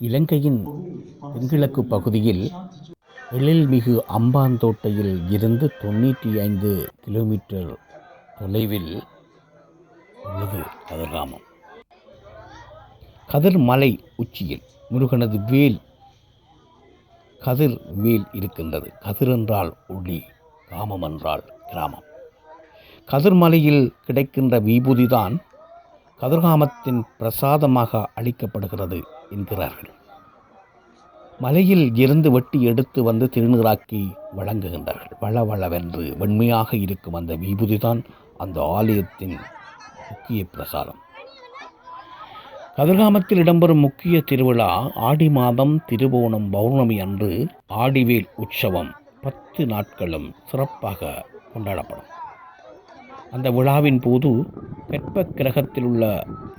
இலங்கையின் தென்கிழக்கு பகுதியில் எழில்மிகு அம்பாந்தோட்டையில் இருந்து தொண்ணூற்றி ஐந்து கிலோமீட்டர் தொலைவில் உள்ளது கதிர்காமம் கதிர் மலை உச்சியில் முருகனது வேல் கதிர் வேல் இருக்கின்றது. கதிர் என்றால் ஒளி காமம் என்றால் கிராமம். கதிர்மலையில் கிடைக்கின்ற விபூதிதான் கதிர்காமத்தின் பிரசாதமாக அளிக்கப்படுகிறது என்கிறார்கள். மலையில் இருந்து வெட்டி எடுத்து வந்து திருநீராக்கி வழங்குகின்றார்கள். வளவளவென்று வெண்மையாக இருக்கும் அந்த விபூதிதான் அந்த ஆலயத்தின் முக்கிய பிரசாதம் கதிர்காமத்தில் இடம்பெறும் முக்கிய திருவிழா ஆடி மாதம் திருவோணம் பௌர்ணமி அன்று ஆடிவேல் உற்சவம் பத்து நாட்களும் சிறப்பாக கொண்டாடப்படும். அந்த விழாவின் போது கற்ப கிரகத்தில் உள்ள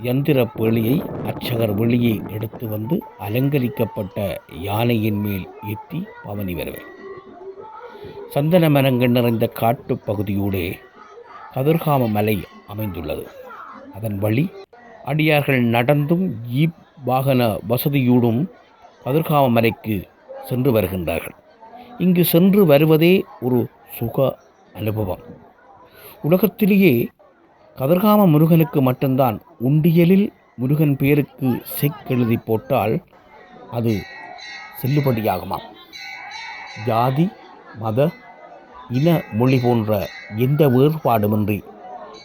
யந்திர வெளியை அர்ச்சகர் வெளியே எடுத்து வந்து அலங்கரிக்கப்பட்ட யானையின் மேல் ஏற்றி பவனி வருவர். சந்தன மரங்கள் நிறைந்த காட்டு பகுதியோடு கதிர்காம மலை அமைந்துள்ளது. அதன் வழி அடியார்கள் நடந்தும் ஜீப் வாகன வசதியோடும் கதிர்காம மலைக்கு சென்று வருகின்றார்கள். இங்கு சென்று வருவதே ஒரு சுக அனுபவம். உலகத்திலேயே கதிர்காம முருகனுக்கு மட்டும்தான் உண்டியலில் முருகன் பேருக்கு செக்கெழுதி போட்டால் அது செல்லுபடியாகுமா ஜாதி மத இன மொழி போன்ற எந்த வேறுபாடுமின்றி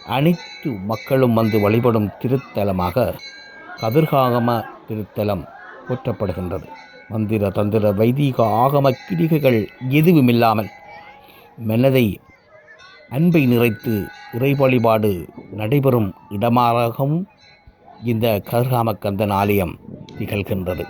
அனைத்து மக்களும் வந்து வழிபடும் திருத்தலமாக கதிர்காகம திருத்தலம் போற்றப்படுகின்றது. மந்திர தந்திர வைதீக ஆகம கிரிகைகள் எதுவுமில்லாமல் மனதை அன்பை நிறைத்து இறை வழிபாடு நடைபெறும் இடமாகவும் இந்த கருகாமக்கந்தன் ஆலயம் திகழ்கின்றது.